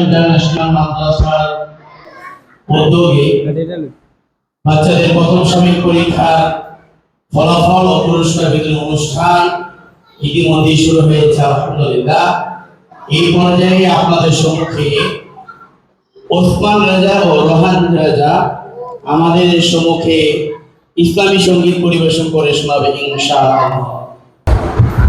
International মাদ্রাসার উদ্যোগে। বাচ্চাদের প্রথম পরীক্ষার ফলাফল ও পুরস্কার বিতরণ অনুষ্ঠান ইতিমধ্যে শুরু হয়েছে, আলহামদুলিল্লাহ। এই পর্যায়ে আপনাদের সম্মুখে ওসমান রাজা ও রাজা আমাদের সম্মুখে ইসলামী সংগীত পরিবেশন করে শোনাবে, ইনশাআল্লাহ।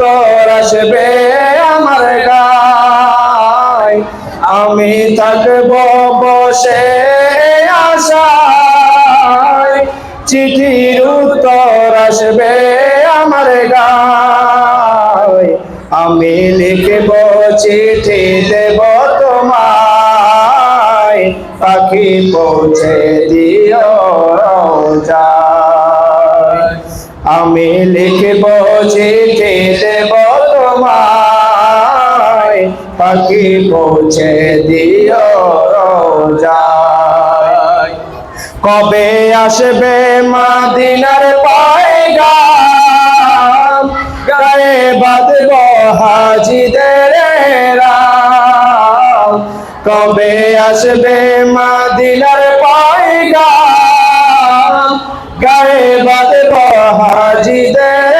উত্তর আসবে আমার গায়। আমি থাকব বসে আশায়। চিঠির উত্তর আসবে আমার গায়। আমি লিখব চিঠি, দেব তোমায়। পাখি পৌঁছে দিও রোজায়। আমি লিখব চিঠি পাখি পৌঁছে দিও রোজায়। কবে আসবে মাদিনার পায়গাম? গায়ে বাঁধব হাজিদের কবে আসবে মাদিনার পায়গাম? গায়ে হাজিদের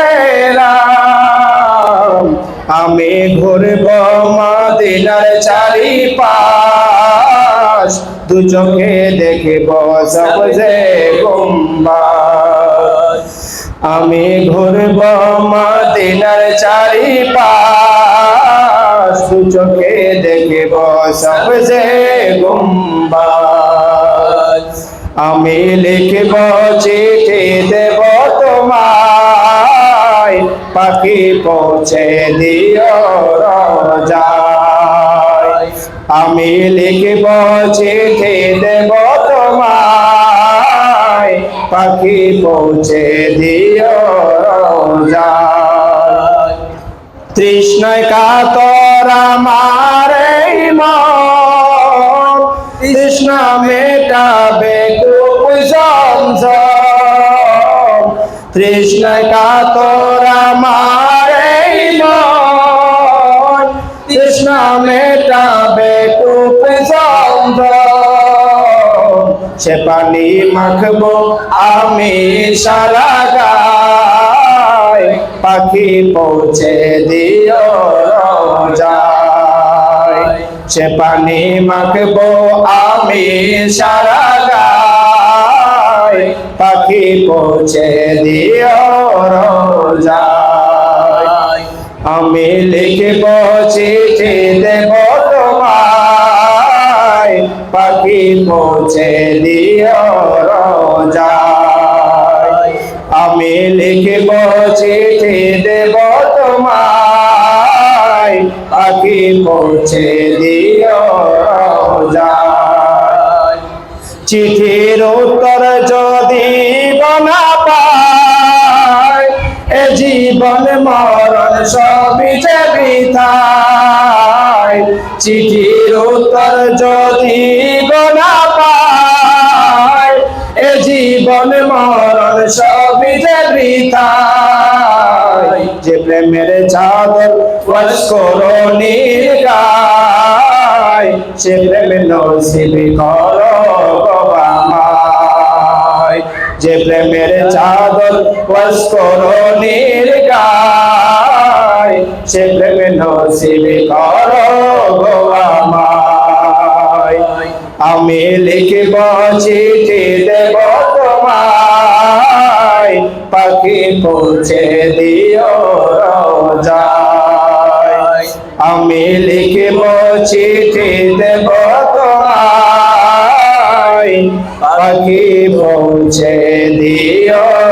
আমি ঘুরব মাদিনার চারি পাশ দু চোখে দেখব সবজে গুম্বাজ। আমি ঘুরব মাদিনার চারি পাশ দু চোখে দেখব সবজে গুম্বাজ। আমি লিখব চিঠি দেব তোমায় পাখি পৌঁছে দিও রোজায়। আমি লিখব চিঠি দেব তোমায়। পাখি পৌঁছে দিও রোজায়। তৃষ্ণায় কাতর আমার তৃষ্ণা মেটাবে খুব সংযম তৃষ্ণায় কাতর আমার তৃষ্ণা মেটাবে সংযম সে পানি মাখবো, আমি সারা গায়। পাখি পৌঁছে দিও রোজায়। সে পানি মাখবো, আমি সারা গায়। পাখি পৌঁছে দিও রোজায়। আমি লিখব চিঠি দেব তোমায়। পাখি পৌঁছে দিও রোজায়। আমি লিখব চিঠি দেব তোমায়। পাখি পৌঁছে দিও রোজায়। চিঠির উত্তর যদি সবই যে বৃথায় চিঠির উত্তর যদি বনা পায় এ জীবন মরণ সবই যে বৃথায় যে প্রেমের চাদর ওয়াস করো গায় সে প্রেমে নসিব করো যে প্রেমের চাদর ওয়াস করো গায় সে প্রেমে নসিব করো আমায়। আমি লিখব চিঠি দেব তোমায়। পাখি পৌঁছে দিও রোজায়। আমি লিখব চিঠি দেব তোমায়। পাখি পৌঁছে দিও